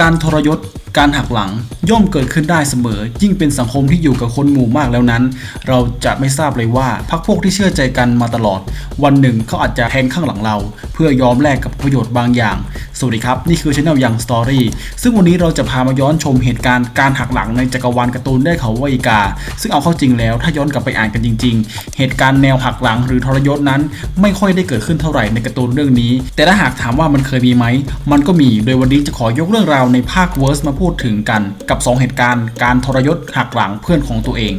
การทรยศ การหักหลังย่อมเกิดขึ้นได้เสมอ ยิ่งเป็นสังคมที่อยู่กับคนหมู่มากแล้วนั้น เราจะไม่ทราบเลยว่าพรรคพวกที่เชื่อใจกันมาตลอด วันหนึ่งเขาอาจจะแทงข้างหลังเรา เพื่อยอมแลกกับประโยชน์บางอย่าง สวัสดีครับ นี่คือช anel ยังสตอรี่ซึ่งวันนี้เราจะพามาย้อนชมเหตุการณ์การหักหลังในจักรวาลการ์ตูนได้เขาวาอีกา ซึ่งเอาเข้าจริงแล้วถ้าย้อนกลับไปอ่านกันจริง ๆ เหตุการณ์แนวหักหลังหรือทรยศนั้น ไม่ค่อยได้เกิดขึ้นเท่าไหร่ในการ์ตูนเรื่องนี้ แต่ถ้าหากถามว่ามันเคยมีไหมมันก็มีโดยวันนี้จะขอยกเรื่องราวในภาคเวิร์สมาพูดถึงกัน กับ 2 เหตุการณ์การทรยศหักหลังเพื่อนของตัวเอง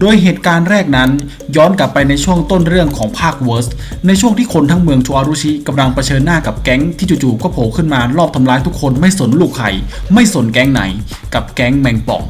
โดยเหตุการณ์แรกนั้นย้อนกลับไปในช่วงต้นเรื่องของภาคเวิร์สในช่วงที่คนทั้งเมืองชัวรุชิกำลังเผชิญหน้ากับแก๊งที่จู่ๆก็โผล่ขึ้นมารอบทำร้ายทุกคนไม่สนลูกใครไม่สนแก๊งไหน กับแก๊งแมงป่อง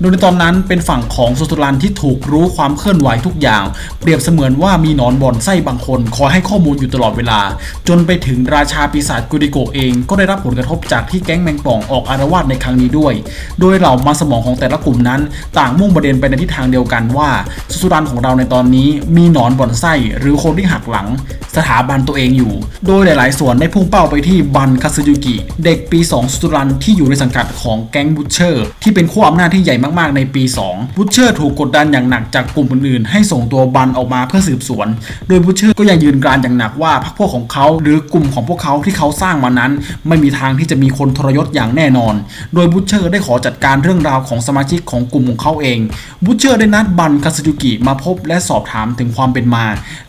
โดยในตอนนั้นเป็นฝั่งของโซตุรันที่ถูกรู้ความเคลื่อนไหวทุกอย่าง เปรียบเสมือนว่ามีหนอนบอนไส้บางคนคอยให้ข้อมูลอยู่ตลอดเวลา จนไปถึงราชาปีศาจกุดิโกเอง ก็ได้รับผลกระทบจากที่แก๊งแมงป่องออกอารวาสในครั้งนี้ด้วย โดยเหล่ามาสมองของแต่ละกลุ่มนั้น ต่างมุ่งประเด็นไปในทิศทางเดียวกันว่าสุสุรันของเราในตอนนี้มีหนอนบ่อนไส้หรือคนที่หักหลัง สถาบันตัวเองอยู่ โดยหลาย ๆ ส่วนได้พุ่งเป้าไปที่บันคาซึยุกิเด็กปี2สุสุรันที่อยู่ในสังกัดของแก๊งบูชเชอร์ ที่เป็นขั้วอำนาจที่ใหญ่มากๆในปี 2บูชเชอร์ถูกกดดันอย่างหนักจากกลุ่มอื่นๆ ให้ส่งตัวบันออกมาเพื่อสืบสวน โดยบูชเชอร์ก็ยังยืนกรานอย่างหนักว่าพรรคพวกของเขาหรือกลุ่มของพวกเขาที่เขาสร้างมานั้น ไม่มีทางที่จะมีคนทรยศอย่างแน่นอน โดยบูชเชอร์ได้ขอจัดการเรื่องราวของสมาชิกของกลุ่มของเขาเองบูชเชอร์ได้นัดบันคาซึยุกิมาพบและสอบถามถึงความเป็นมา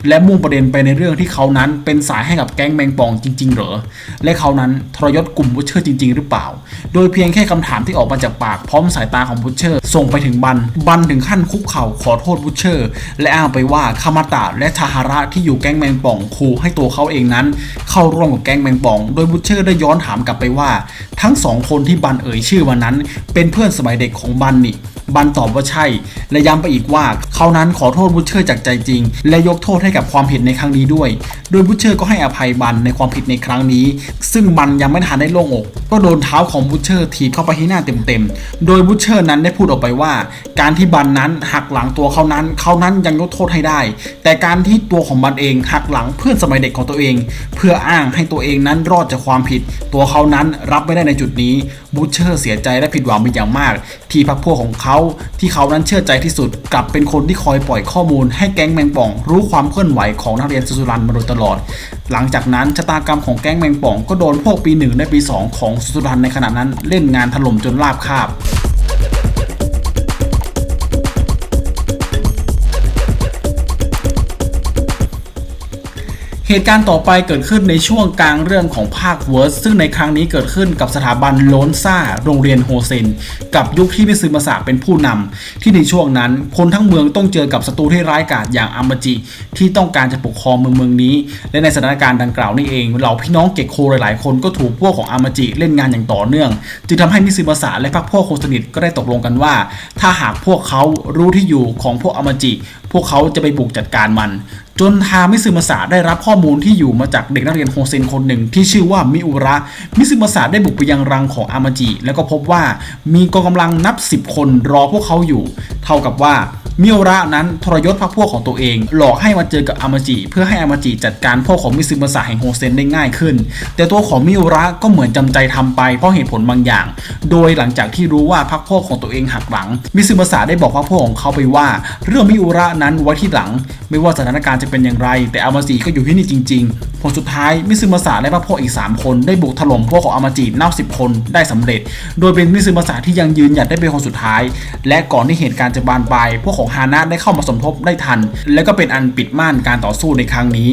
และมุ่งประเด็นไปในเรื่องที่เขานั้นเป็นสายให้กับแก๊งแมงป่องจริง ๆ เหรอ และเขานั้นทรยศกลุ่มบูชเชอร์จริง ๆ หรือเปล่า โดยเพียงแค่คำถามที่ออกมาจากปากพร้อมสายตาของบูชเชอร์ส่งไปถึงบัน บันถึงขั้นคุกเข่าขอโทษบูชเชอร์ และอ้างไปว่าคามาตะและทาฮาระที่อยู่แก๊งแมงป่องขู่ให้ตัวเขาเองนั้น เข้าร่วมกับแก๊งแมงป่อง โดยบูชเชอร์ได้ย้อนถามกลับไปว่า ทั้งสองคนที่บันเอ่ยชื่อวันนั้น เป็นเพื่อนสมัยเด็กของบันนี่บันตอบว่าใช่ และย้ำไปอีกว่าเขานั้นขอโทษบุชเชอร์จากใจจริง และยกโทษให้กับความผิดในครั้งนี้ด้วย โดยบุชเชอร์ก็ให้อภัยบันในความผิดในครั้งนี้ ซึ่งบันยังไม่ทันได้โล่งอก ก็โดนเท้าของบุชเชอร์ถีบเข้าไปที่หน้าเต็มๆ โดยบุชเชอร์นั้นได้พูดออกไปว่า การที่บันนั้นหักหลังตัวเขานั้นเขานั้นยังยกโทษให้ได้ แต่การที่ตัวของบันเองหักหลังเพื่อนสมัยเด็กของตัวเอง เพื่ออ้างให้ตัวเองนั้นรอดจากความผิด ตัวเขานั้นรับไม่ได้ในจุดนี้บูเชอร์เสียใจและผิดหวังเป็นอย่างมาก ที่พรรคพวกของเขาที่เขานั้นเชื่อใจที่สุดกลับเป็นคนที่คอยปล่อยข้อมูล ให้แก๊งแมงป่อง รู้ความเคลื่อนไหวของนักเรียนสุสุรันมาโดยตลอด หลังจากนั้นชะตากรรมของแก๊งแมงป่อง ก็โดนพวกปีหนึ่งและปีสองของสุสุรันในขณะนั้นเล่นงานถล่มจนราบคาบ เหตุการณ์ต่อไปเกิดขึ้นในช่วงกลางเรื่องของภาคเวิร์สซึ่งในครั้งนี้เกิดขึ้นกับสถาบันโลนซ่า โรงเรียนโฮเซน กับยุคที่มิซึมาสะเป็นผู้นำที่ในช่วงนั้นคนทั้งเมืองต้องเจอกับศัตรูที่ร้ายกาจอย่างอามาจิ ที่ต้องการจะปกครองเมืองเมืองนี้ และในสถานการณ์ดังกล่าวนี่เองเหล่าพี่น้องเกกโคหลายๆ คนก็ถูกพวกของอามาจิเล่นงานอย่างต่อเนื่อง จึงทำให้มิซึมาสะและพรรคพวกคนสนิทก็ได้ตกลงกันว่า ถ้าหากพวกเขารู้ที่อยู่ของพวกอามาจิ พวกเขาจะไปบุกจัดการมัน จนทามิซึมาสะได้รับข้อมูลที่อยู่มาจากเด็กนักเรียนโฮเซนคนหนึ่งที่ชื่อว่ามิอุระ มิซึมาสะได้บุกไปยังรังของอามาจิ แล้วก็พบว่ามีกองกำลังนับ 10 คนรอพวกเขาอยู่ เท่ากับว่า มิอุระนั้นทรยศพรรคพวกของตัวเอง หลอกให้มาเจอกับอามาจิ เพื่อให้อามาจิจัดการพวกของมิซึมาสะแห่งโฮเซนได้ง่ายขึ้น แต่ตัวของมิอุระก็เหมือนจำใจทำไปเพราะเหตุผลบางอย่าง โดยหลังจากที่รู้ว่าพรรคพวกของตัวเองหักหลัง มิซึมาสะได้บอกพรรคพวกของเขาไปว่า เรื่องมิอุระนั้นไว้ที่หลัง ไม่ว่าสถานการณ์จะเป็นอย่างไร แต่อามาจิก็อยู่ที่นี่จริง ๆ ลสุดท้ายมิซึมาสะและพรรคพวกอีก 3 คนได้บุกถล่มพวกของอามาจินับสิบคนได้สำเร็จ โดยเป็นมิซึมาสะที่ยังยืนหยัดได้เป็นคนสุดท้าย และก่อนที่เหตุการณ์จะบานปลายพวกของฮานะได้เข้ามาสมทบได้ทัน และก็เป็นอันปิดม่านการต่อสู้ในครั้งนี้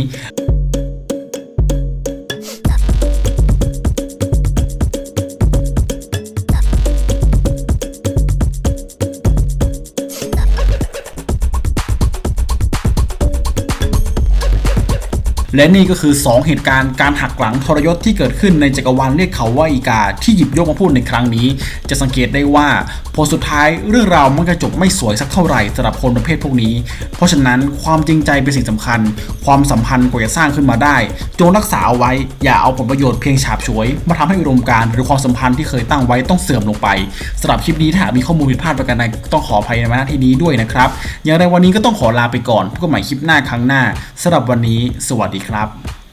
และนี่ก็คือ 2 เหตุการณ์การหักหลังทรยศที่เกิดขึ้นในจักรวาลเรียกเขาว่าอีกาที่หยิบยกมาพูดในครั้งนี้ จะสังเกตได้ว่า ผลสุดท้ายเรื่องราวมันก็จบไม่สวยสักเท่าไหร่สำหรับคนประเภทพวกนี้ เพราะฉะนั้นความจริงใจเป็นสิ่งสำคัญ ความสัมพันธ์กว่าจะสร้างขึ้นมาได้ จงรักษาเอาไว้ อย่าเอาผลประโยชน์เพียงฉาบฉวย มาทำให้อุดมการหรือความสัมพันธ์ที่เคยตั้งไว้ต้องเสื่อมลงไปสำหรับคลิปนี้ถ้ามีข้อมูลผิดพลาดประการใดต้องขออภัยในมาที่นี้ด้วยนะครับอย่างไรวันนี้ก็ต้องขอลาไปก่อนพบกันใหม่คลิปหน้าครั้งหน้าสำหรับวันนี้ สวัสดีครับ